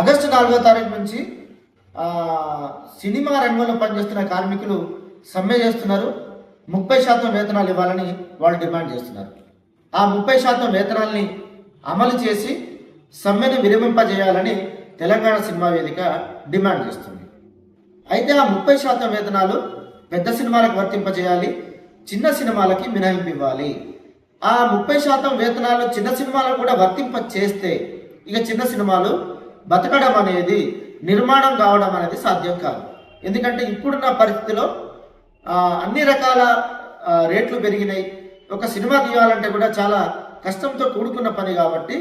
August నాలుగో తారీఖు నుంచి సినిమా రంగంలో పనిచేస్తున్న కార్మికులు సమ్మె చేస్తున్నారు. ముప్పై శాతం వేతనాలు ఇవ్వాలని వాళ్ళు డిమాండ్ చేస్తున్నారు. ఆ ముప్పై శాతం వేతనాల్ని అమలు చేసి సమ్మెను విరమింపజేయాలని తెలంగాణ సినిమా వేదిక డిమాండ్ చేస్తుంది. అయితే ఆ ముప్పై శాతం వేతనాలు పెద్ద సినిమాలకు వర్తింపజేయాలి చిన్న సినిమాలకి మినహాయింపు ఇవ్వాలి ఆ ముప్పై శాతం వేతనాలు చిన్న సినిమాలకు కూడా వర్తింప చేస్తే ఇక చిన్న సినిమాలు బతకడం అనేది నిర్మాణం కావడం అనేది సాధ్యం కాదు. ఎందుకంటే ఇప్పుడున్న పరిస్థితిలో అన్ని రకాల రేట్లు పెరిగినాయి. ఒక సినిమా తీయాలంటే కూడా చాలా కష్టంతో కూడుకున్న పని కాబట్టి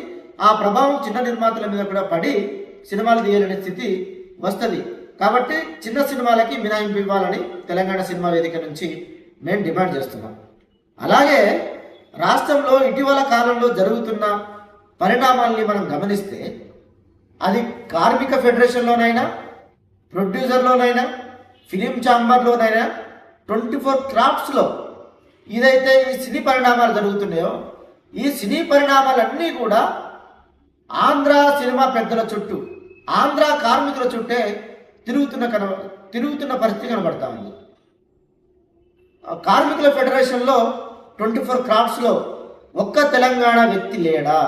ఆ ప్రభావం చిన్న నిర్మాతల మీద కూడా పడి సినిమాలు తీయలేని స్థితి వస్తుంది. కాబట్టి చిన్న సినిమాలకి మినహాయింపు ఇవ్వాలని తెలంగాణ సినిమా వేదిక నుంచి మేము డిమాండ్ చేస్తున్నాం. అలాగే రాష్ట్రంలో ఇటీవల కాలంలో జరుగుతున్న పరిణామాల్ని మనం గమనిస్తే అది కార్మిక ఫెడరేషన్లోనైనా ప్రొడ్యూసర్లోనైనా ఫిలిం ఛాంబర్లోనైనా ట్వంటీ ఫోర్ క్రాఫ్ట్స్లో ఇదైతే ఈ సినీ పరిణామాలు జరుగుతున్నాయో ఈ సినీ పరిణామాలన్నీ కూడా ఆంధ్ర సినిమా పెద్దల చుట్టూ ఆంధ్ర కార్మికుల చుట్టే తిరుగుతున్న కన తిరుగుతున్న పరిస్థితి కనబడతా ఉంది. కార్మికుల ఫెడరేషన్లో ట్వంటీ ఫోర్ క్రాఫ్ట్స్లో ఒక్క తెలంగాణ వ్యక్తి లేడా?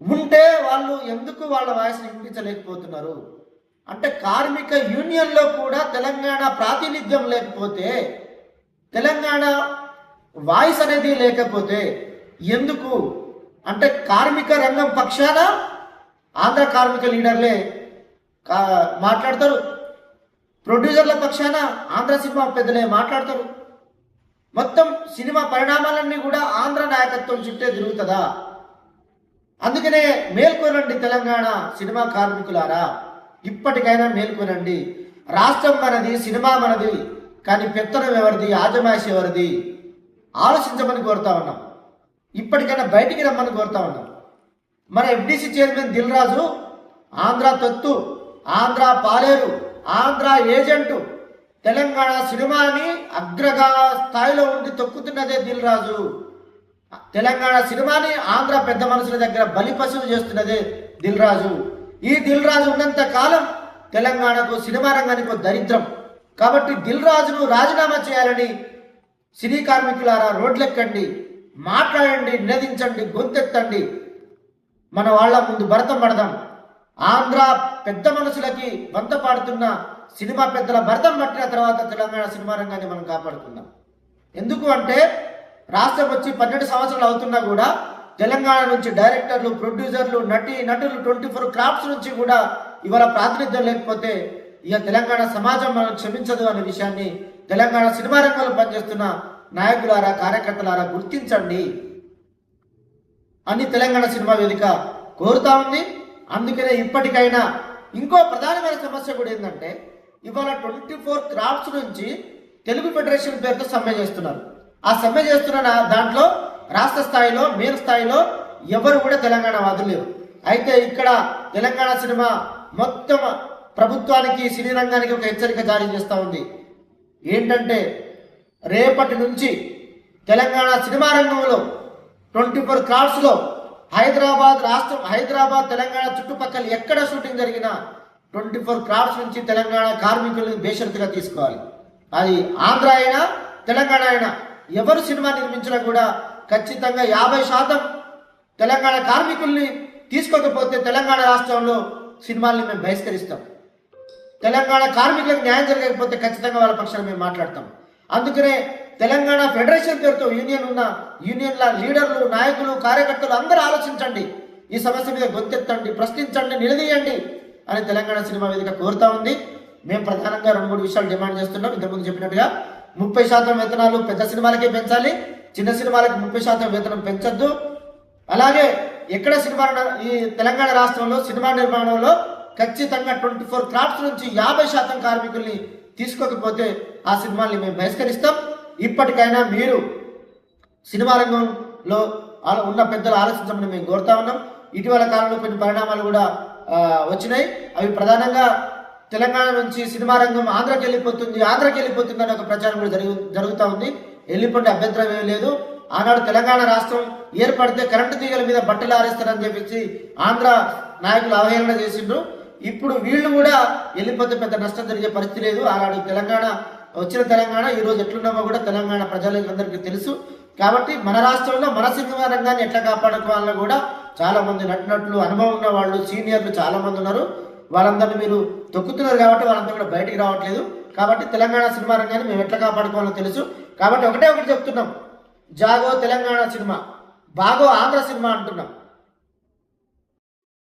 ఉంటే వాళ్ళు ఎందుకు వాళ్ళ వాయిస్ వినిపించలేకపోతున్నారు? అంటే కార్మిక యూనియన్లో కూడా తెలంగాణ ప్రాతినిధ్యం లేకపోతే తెలంగాణ వాయిస్ అనేది లేకపోతే ఎందుకు? అంటే కార్మిక రంగం పక్షాన ఆంధ్ర కార్మిక లీడర్లే కా మాట్లాడతారు. ప్రొడ్యూసర్ల పక్షాన ఆంధ్ర సినిమా పెద్దలే మాట్లాడతారు. మొత్తం సినిమా పరిణామాలన్నీ కూడా ఆంధ్ర నాయకత్వం చుట్టే తిరుగుతుందా? అందుకనే మేల్కొనండి తెలంగాణ సినిమా కార్మికులారా. ఇప్పటికైనా మేల్కొనండి. రాష్ట్రం మనది సినిమా మనది కానీ పెత్తనం ఎవరిది ఆజమాయిషి ఎవరిది? ఆలోచించమని కోరుతా ఉన్నాం. ఇప్పటికైనా బయటికి రమ్మని కోరుతా ఉన్నాం. మన ఎఫ్డిసి చైర్మన్ దిల్ రాజు ఆంధ్ర తత్తు ఆంధ్ర పాలేరు ఆంధ్ర ఏజెంటు తెలంగాణ సినిమాని అగ్రగా స్థాయిలో ఉండి తొక్కుతున్నదే దిల్ రాజు. తెలంగాణ సినిమాని ఆంధ్ర పెద్ద మనుషుల దగ్గర బలి పశువు చేస్తున్నదే దిల్ రాజు ఈ దిల్ రాజు ఉన్నంత కాలం తెలంగాణకు సినిమా రంగానికి దరిద్రం. కాబట్టి దిల్ రాజును రాజీనామా చేయాలని సినీ కార్మికులారా రోడ్లెక్కండి మాట్లాడండి నినదించండి గొంతెత్తండి. మన వాళ్ళ ముందు భరతం పడదాం. ఆంధ్ర పెద్ద మనుషులకి వంత పాడుతున్న సినిమా పెద్దల భరతం పట్టిన తర్వాత తెలంగాణ సినిమా రంగాన్ని మనం కాపాడుకుందాం. ఎందుకు అంటే రాష్ట్రం వచ్చి పన్నెండు సంవత్సరాలు అవుతున్నా కూడా తెలంగాణ నుంచి డైరెక్టర్లు ప్రొడ్యూసర్లు నటి నటులు ట్వంటీ ఫోర్ క్రాఫ్ట్స్ నుంచి కూడా ఇవాళ ప్రాతినిధ్యం లేకపోతే ఇక తెలంగాణ సమాజం మనం క్షమించదు అనే విషయాన్ని తెలంగాణ సినిమా రంగంలో పనిచేస్తున్న నాయకులారా కార్యకర్తలారా గుర్తించండి. అని తెలంగాణ సినిమా వేదిక కోరుతా ఉంది. అందుకనే ఇప్పటికైనా ఇంకో ప్రధానమైన సమస్య కూడా ఏంటంటే ఇవాళ ట్వంటీ ఫోర్ క్రాఫ్ట్స్ నుంచి తెలుగు ఫెడరేషన్ పేరుతో సమ్మె చేస్తున్నారు. ఆ సమ్మె చేస్తున్న దాంట్లో రాష్ట్ర స్థాయిలో మేలు స్థాయిలో ఎవరు కూడా తెలంగాణ వాదులు లేరు. అయితే ఇక్కడ తెలంగాణ సినిమా మొత్తం ప్రభుత్వానికి సినీ రంగానికి ఒక హెచ్చరిక జారీ చేస్తూ ఉంది. ఏంటంటే రేపటి నుంచి తెలంగాణ సినిమా రంగంలో ట్వంటీ ఫోర్ క్రాఫ్ట్స్లో హైదరాబాద్ రాష్ట్రం హైదరాబాద్ తెలంగాణ చుట్టుపక్కల ఎక్కడ షూటింగ్ జరిగినా ట్వంటీ ఫోర్ క్రాఫ్ట్స్ నుంచి తెలంగాణ కార్మికులను బేషరతుగా తీసుకోవాలి. అది ఆంధ్ర అయినా తెలంగాణ అయినా. ఎవరు సినిమా నిర్మించినా కూడా ఖచ్చితంగా యాభై శాతం తెలంగాణ కార్మికుల్ని తీసుకోకపోతే తెలంగాణ రాష్ట్రంలో సినిమాల్ని మేము బహిష్కరిస్తాం. తెలంగాణ కార్మికులకు న్యాయం జరగకపోతే ఖచ్చితంగా వాళ్ళ పక్షాన మేము మాట్లాడతాం. అందుకనే తెలంగాణ ఫెడరేషన్ పేరుతో యూనియన్ ఉన్న యూనియన్ల లీడర్లు నాయకులు కార్యకర్తలు అందరూ ఆలోచించండి. ఈ సమస్య మీద గొంతెత్తండి ప్రశ్నించండి నిలదీయండి అని తెలంగాణ సినిమా వేదిక కోరుతా ఉంది. మేము ప్రధానంగా రెండు మూడు విషయాలు డిమాండ్ చేస్తున్నాం. ఇంతకుముందు చెప్పినట్టుగా ముప్పై శాతం వేతనాలు పెద్ద సినిమాలకే పెంచాలి చిన్న సినిమాలకు ముప్పై శాతం వేతనం పెంచద్దు. అలాగే ఎక్కడ సినిమా ఈ తెలంగాణ రాష్ట్రంలో సినిమా నిర్మాణంలో ఖచ్చితంగా ట్వంటీ ఫోర్ క్రాఫ్ట్స్ నుంచి యాభై శాతం కార్మికుల్ని తీసుకోకపోతే ఆ సినిమాల్ని మేము బహిష్కరిస్తాం. ఇప్పటికైనా మీరు సినిమా రంగంలో ఆలో ఉన్న పెద్దలు ఆలోచించమని మేము కోరుతా ఉన్నాం. ఇటీవల కాలంలో కొన్ని పరిణామాలు కూడా వచ్చినాయి. అవి ప్రధానంగా తెలంగాణ నుంచి సినిమా రంగం ఆంధ్రాకి వెళ్ళిపోతుంది ఆంధ్రాకి వెళ్ళిపోతుంది అనే ఒక ప్రచారం కూడా జరుగు జరుగుతూ ఉంది. వెళ్ళిపోతే అభ్యంతరం ఏమీ లేదు. ఆనాడు తెలంగాణ రాష్ట్రం ఏర్పడితే కరెంటు తీగల మీద బట్టలు ఆరేస్తారని చెప్పేసి ఆంధ్ర నాయకులు అవహేళన చేసిండ్రు. ఇప్పుడు వీళ్ళు కూడా వెళ్ళిపోతే పెద్ద నష్టం జరిగే పరిస్థితి లేదు. ఆనాడు తెలంగాణ వచ్చిన తెలంగాణ ఈ రోజు ఎట్లున్నామో కూడా తెలంగాణ ప్రజలందరికీ తెలుసు. కాబట్టి మన రాష్ట్రంలో మన సినిమా రంగాన్ని ఎట్లా కాపాడుకోవాలని కూడా చాలా మంది నటినట్లు అనుభవం ఉన్న వాళ్ళు సీనియర్లు చాలా మంది ఉన్నారు. వాళ్ళందరినీ మీరు తొక్కుతున్నారు కాబట్టి వాళ్ళంతా కూడా బయటికి రావట్లేదు. కాబట్టి తెలంగాణ సినిమా రంగాన్ని మేము ఎట్లా కాపాడుకోవాలో తెలుసు. కాబట్టి ఒకటే ఒకటి చెప్తున్నాం. జాగో తెలంగాణ సినిమా. బాగో ఆంధ్ర సినిమా అంటున్నాం.